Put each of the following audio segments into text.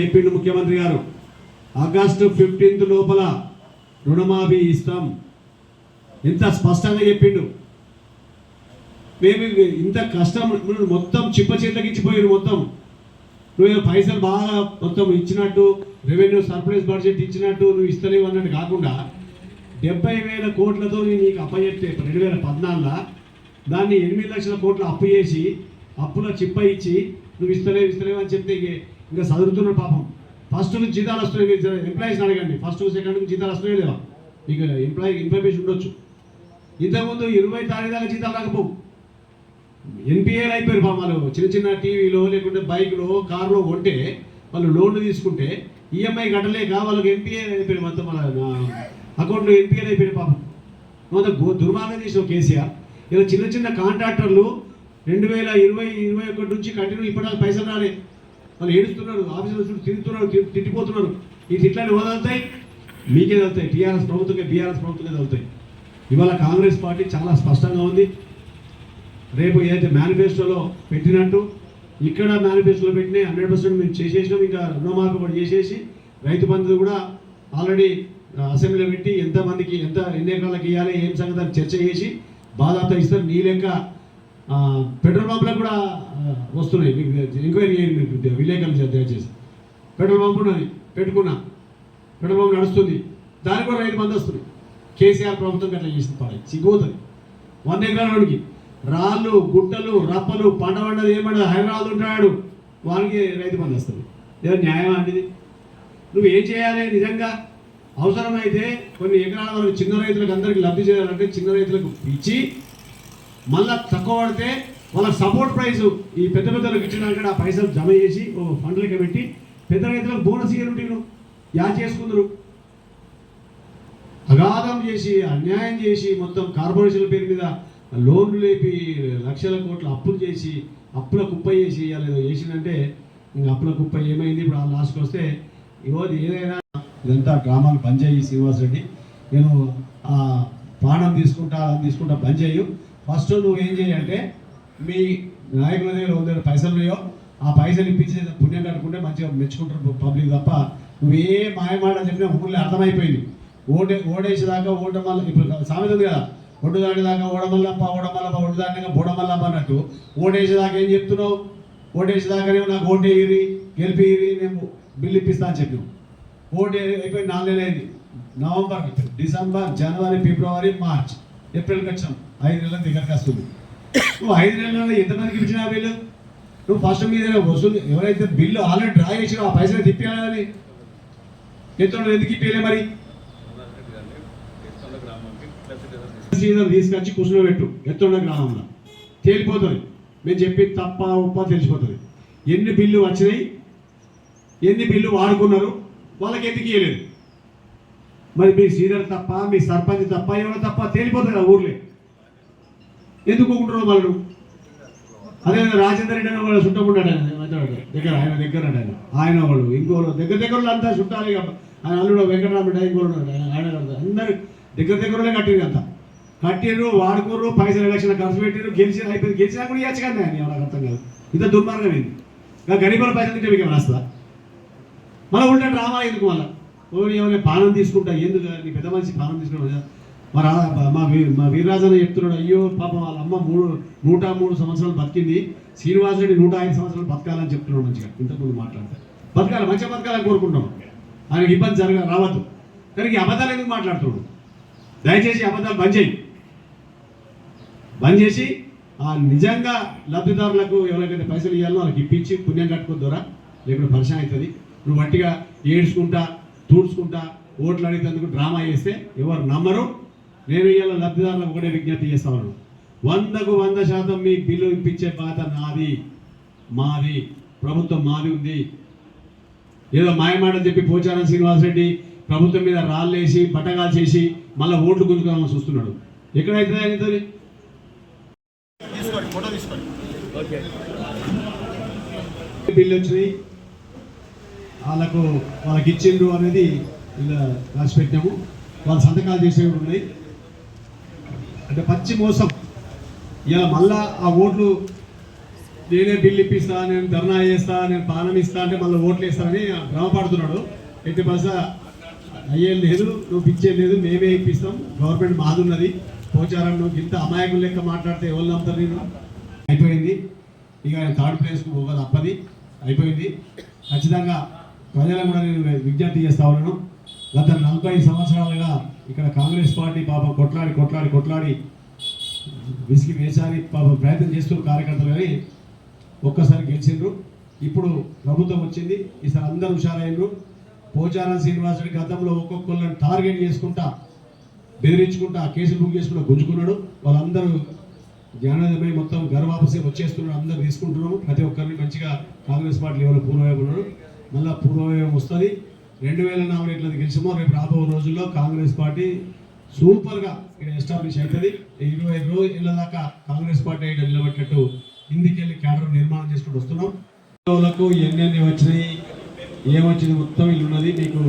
చెప్పిండు ముఖ్యమంత్రి గారు. ఆగస్టు ఫిఫ్టీన్త్ లోపల రుణమాఫీ ఇస్తాం. ఇంత స్పష్టంగా చెప్పిండు. మేము ఇంత కష్టం నువ్వు మొత్తం చిప్ప చేతకి ఇచ్చిపోయారు మొత్తం. నువ్వు పైసలు బాగా మొత్తం ఇచ్చినట్టు రెవెన్యూ సర్ప్రైజ్ బడ్జెట్ ఇచ్చినట్టు నువ్వు ఇస్తలేవు అన్నట్టు కాకుండా డెబ్బై వేల కోట్లతో నీకు అప్పచెప్తే రెండు వేల పద్నాలుగులో? దాన్ని ఎనిమిది లక్షల కోట్లు అప్పు చేసి అప్పులో చిప్ప ఇచ్చి నువ్వు ఇస్తలేవు ఇస్తలేవు అని చెప్తే ఇంకా చదువుతున్నారు పాపం. ఫస్ట్ నుంచి జీతాలు వస్తున్నాయి. మీరు ఎంప్లాయీస్ అడగండి. ఫస్ట్ సెకండ్ నుంచి జీతాలు వస్తున్నాయి లేవా మీకు ఎంప్లాయీ ఇన్ఫర్మేషన్ ఉండొచ్చు. ఇంతకుముందు ఇరవై తారీఖు దాకా జీతాలు రాకపోవు. ఎన్పిఏలు అయిపోయారు పాపం వాళ్ళు. చిన్న చిన్న టీవీలో లేకుంటే బైక్లో కారులో కొంటే వాళ్ళు లోన్లు తీసుకుంటే ఈఎంఐ కట్టలేక వాళ్ళకి ఎన్పిఏ అయిపోయారు మొత్తం మన అకౌంట్లో ఎన్పిఏలు అయిపోయారు పాపం. మొత్తం దుర్మార్గం చేసిన కేసీఆర్. ఇలా చిన్న చిన్న కాంట్రాక్టర్లు రెండు వేల ఇరవై ఇరవై ఒకటి నుంచి కంటిన్యూ ఇప్పటిదాకా పైసలు రాలే. వాళ్ళు ఏడుస్తున్నారు ఆఫీసులో చుట్టూ తిరుగుతున్నారు తిట్టిపోతున్నారు ఈ తిట్లని వదులుతాయి మీకే వెళ్తాయి టీఆర్ఎస్ ప్రభుత్వంగా బీఆర్ఎస్ ప్రభుత్వంగా వెళ్తాయి ఇవాళ కాంగ్రెస్ పార్టీ చాలా స్పష్టంగా ఉంది. రేపు ఏదైతే మేనిఫెస్టోలో పెట్టినట్టు ఇక్కడ మేనిఫెస్టోలో పెట్టిన హండ్రెడ్ పర్సెంట్ మేము చేసేసినాం. ఇంకా రుణమాఫీ కూడా చేసేసి రైతు బంధు కూడా ఆల్రెడీ అసెంబ్లీలో పెట్టి ఎంతమందికి ఎంత ఎన్ని ఎకరాలకు ఇవ్వాలి ఏం సంగతి అని చర్చ చేసి బాధాతో ఇస్తారు. నీ లెక్క పెట్రోల్ పంపులకు కూడా వస్తున్నాయి. మీకు ఎంక్వైరీ చేయండి విలేకరులు దయచేసి. పెట్రోల్ పంపు పెట్టుకున్నా. పెట్రోల్ పంపు నడుస్తుంది. దానికి కూడా రైతు మంది వస్తున్నాయి కేసీఆర్ ప్రభుత్వం అట్లా చేసింది పాడే. చిగుతుంది వంద ఎకరాలకి రాళ్ళు గుట్టలు రప్పలు పంట పండదు ఏమన్నా హైదరాబాద్ ఉంటాడు వాళ్ళకి రైతు బంధు వస్తుంది. ఏదో న్యాయం అనేది నువ్వు ఏం చేయాలి? నిజంగా అవసరమైతే కొన్ని ఎకరాల వరకు చిన్న రైతులకు అందరికీ లబ్ధి చేయాలంటే చిన్న రైతులకు ఇచ్చి మళ్ళా తక్కువ పడితే వాళ్ళ సపోర్ట్ ప్రైస్ ఈ పెద్ద పెద్దలకు ఇచ్చినాక ఆ పైసలు జమ చేసి ఓ ఫండ్ లెక్క పెట్టి పెద్ద రైతులకు బోనస్ ఇయ్యరు నువ్వు యా చేసుకుందరు. అగాధం చేసి అన్యాయం చేసి మొత్తం కార్పొరేషన్ల పేరు మీద లోన్లు లేపి లక్షల కోట్ల అప్పులు చేసి అప్పుల కుప్ప చేసి ఇవాళ ఏదో చేసిందంటే ఇంక అప్పుల కుప్ప ఏమైంది? ఇప్పుడు ఆ లాస్ట్కి వస్తే ఇవ్వదు ఏదైనా ఇదంతా డ్రామాలు బంద్ చేయి శ్రీనివాస్ రెడ్డి నేను ఆ ప్రాణం తీసుకుంటా తీసుకుంటా బంద్ చేయు. ఫస్ట్ నువ్వు ఏం చేయంటే మీ నాయకుల దగ్గర వంద పైసలు ఉన్నాయో ఆ పైసలు ఇప్పించి పుణ్యం కట్టుకుంటే మంచిగా మెచ్చుకుంటారు పబ్లిక్ తప్ప నువ్వు ఏ మాయమాట చెప్పినా ఊళ్ళో అర్థమైపోయింది. ఓటే ఓడేసేదాకా ఓటం వల్ల ఇప్పుడు సామెత ఉంది కదా ఒడ్డు దాటిదాకా ఓడమల్లప్ప ఓడమల్లప్ప ఒడ్డు దాటినాక బోడమల్లప్ప అన్నట్టు ఓటేసేదాకా ఏం చెప్తున్నావు? ఓటేసేదాకానేమో నాకు ఓటేయిరి గెలిపిరి మేము బిల్లు ఇప్పిస్తా అని చెప్పాం ఓటు అయిపోయి నాలుగు నెలలు అయింది. నవంబర్ డిసెంబర్ జనవరి ఫిబ్రవరి మార్చ్ ఏప్రిల్కి వచ్చాము ఐదు నెలల దగ్గరకు వస్తుంది? నువ్వు ఐదు నెలల్లో ఎంతమందికి ఇచ్చిన బిల్లు? నువ్వు ఫస్ట్ మీద వసూలు ఎవరైతే బిల్లు ఆల్రెడీ డ్రా చేసినా ఆ పైసలు తిప్పియాలని. ఎంత ఎందుకు ఇప్పలే మరి? తీసుకొచ్చి తీసుకొచ్చి పెట్టు. ఎత్తుండ గ్రామంలో. తేలిపోతుంది. మేము చెప్పి తప్ప ఉప్ప తెలిసిపోతుంది. ఎన్ని బిల్లు వచ్చినాయి? ఎన్ని బిల్లు వాడుకున్నారు? వాళ్ళకి ఎందుకు ఇవ్వలేదు మరి మీ సీనియర్ తప్ప మీ సర్పంచ్ తప్ప ఎవరో తప్ప తేలిపోతుంది కదా ఊర్లే. ఎందుకు ఊకుంటున్నారు వాళ్ళు? అదే రాజేందర్ రెడ్డి అనే వాళ్ళు చుట్టకుంటాడు ఆయన దగ్గర ఆయన దగ్గర ఆయన. ఆయన వాళ్ళు ఇంకోళ్ళు దగ్గర దగ్గరలో అంతా చుట్టాలి ఆయన అల్లుడు వెంకటరామరెడ్డి ఇంకోడు ఆయన అందరు దగ్గర దగ్గరలోనే కట్టిరు అంతా. కట్టిరు వాడుకోరు పైసలు ఎలక్షన్ ఖర్చు పెట్టిరు గెలిచి అయిపోయింది. గెలిచినా కూడా ఇవ్వచ్చు కదా ఆయన ఎవరికి అర్థం కాదు. ఇంత దుర్మార్గం ఏంది? ఇంకా గరీబుల పైసలు తింటే మీకు రాస్తా మళ్ళీ ఉంటాడు డ్రామా ఎందుకు మళ్ళీ? ఓడి ఏమైనా పానం తీసుకుంటా? ఎందుకు? నీ పెద్ద మనిషి పానం తీసుకుంటా? మరి మా వీ మా వీరరాజన్న చెప్తున్నాడు అయ్యో పాపం వాళ్ళ అమ్మ మూడు నూట మూడు సంవత్సరాలు బతికింది. శ్రీనివాసరెడ్డి నూట ఐదు సంవత్సరాలు బతకాలని చెప్తున్నాడు మంచిగా. ఇంతకుముందు మాట్లాడితే. బతకాలి మంచిగా బతకాలని కోరుకుంటున్నాం. ఆయనకి ఇబ్బంది జరగ రావద్దు. కానీ ఈ అబద్ధాలు ఎందుకు మాట్లాడుతున్నాడు? దయచేసి అబద్ధాలు బంద్ చేయి. బంద్ చేసి ఆ నిజంగా లబ్ధిదారులకు ఎవరికైతే పైసలు ఇవ్వాలో వాళ్ళకి ఇప్పించి పుణ్యం కట్టుకోద్దురా లేకుంటే పరిచయం అవుతుంది. నువ్వు వట్టిగా ఏడ్చుకుంటా తూడ్చుకుంటా ఓట్లు అడిగేందుకు డ్రామా చేస్తే ఎవరు నమ్మరు. నేను ఇవాళ లబ్ధిదారులకు ఒకటే విజ్ఞప్తి చేస్తాను. వందకు వంద శాతం మీ బిల్లు ఇప్పించే బాధ నాది మాది ప్రభుత్వం మాది ఉంది. ఏదో మాయమాట చెప్పి పోచారం శ్రీనివాసరెడ్డి ప్రభుత్వం మీద రాళ్ళేసి బట్టగాలు చేసి మళ్ళీ ఓట్లు గుంజుకోవాలని చూస్తున్నాడు. ఎక్కడైతే అవుతుంది తీసుకోండి ఫోటో తీసుకోండి. బిల్లు వచ్చినాయి? వాళ్ళకు వాళ్ళకి ఇచ్చిండ్రు అనేది ఇలా రాసి పెట్టాము. వాళ్ళ సంతకాలు చేసేవి ఉన్నాయి. అంటే పచ్చి మోసం. ఇలా మళ్ళా ఆ ఓట్లు నేనే బిల్లు ఇప్పిస్తా నేను ధర్నా చేస్తా నేను పానం ఇస్తా అంటే మళ్ళీ ఓట్లు వేస్తానని భ్రమపడుతున్నాడు ఎట్టి బస అయ్యేది లేదు నువ్వు పిచ్చేది లేదు మేమే ఇప్పిస్తాం. గవర్నమెంట్ మాదున్నది. పోచారం నువ్వు ఇంత అమాయకులు లెక్క మాట్లాడితే ఎవరు నమ్ముతారు నేను అయిపోయింది. ఇక థర్డ్ ప్లేస్కు పోగా తప్పది. అయిపోయింది. ఖచ్చితంగా ప్రజలను కూడా నేను విజ్ఞప్తి చేస్తా ఉన్నాను. గత నలభై సంవత్సరాలుగా ఇక్కడ కాంగ్రెస్ పార్టీ పాప కొట్లాడి కొట్లాడి కొట్లాడి విసిగి వేసారి పాప ప్రయత్నం చేస్తున్న కార్యకర్తలు కానీ ఒక్కసారి గెలిచిండ్రు. ఇప్పుడు ప్రభుత్వం వచ్చింది. ఈసారి అందరూ హుషారైనరు పోచారం శ్రీనివాసుడి గతంలో ఒక్కొక్కళ్ళని టార్గెట్ చేసుకుంటా బెదిరించుకుంటా కేసులు బుక్ చేసుకుంటా గుంజుకున్నాడు. వాళ్ళందరూ జ్ఞానోదయమై మొత్తం గర్వాపసి వచ్చేస్తున్నారు. అందరూ తీసుకుంటున్నాము ప్రతి ఒక్కరిని మంచిగా కాంగ్రెస్ పార్టీ లెవెల్ పూర్వవైపు ఉన్నాడు. మళ్ళీ పూర్వవైపు వస్తుంది. రెండు వేల నాలుగు ఎట్లా గెలిచామో రేపు రాబో రోజుల్లో కాంగ్రెస్ పార్టీ సూపర్గా ఇక్కడ ఎస్టాబ్లిష్ అవుతుంది. ఇరవై రోజుల దాకా కాంగ్రెస్ పార్టీ ఇక్కడ నిలబెట్టట్టు ఇందుకెళ్ళి క్యాడర్ నిర్మాణం చేసుకుంటూ వస్తున్నాం. రోజులకు ఎన్నెన్ని వచ్చినాయి ఏమొచ్చింది మొత్తం ఇల్లు ఉన్నది మీకు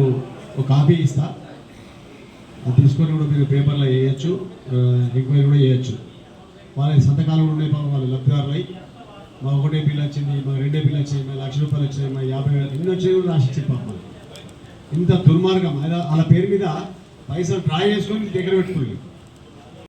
ఒక కాపీ ఇస్తా. అది తీసుకొని కూడా మీరు పేపర్లో వేయచ్చు ఎంక్వైరీ కూడా వేయచ్చు. వాళ్ళ సంతకాలు కూడా ఉన్నాయి పాపం వాళ్ళు లబ్ధిదారులై. మా ఒకటే బిల్ వచ్చింది మా రెండే బిల్ వచ్చింది మా లక్ష రూపాయలు వచ్చినాయి మా యాభై వేలు ఎన్ని వచ్చినాయి కూడా రాసి చెప్పాము పాపం ఇంత దుర్మార్గం. అలా వాళ్ళ పేరు మీద పైసలు డ్రా చేసుకొని దగ్గర పెట్టుకోండి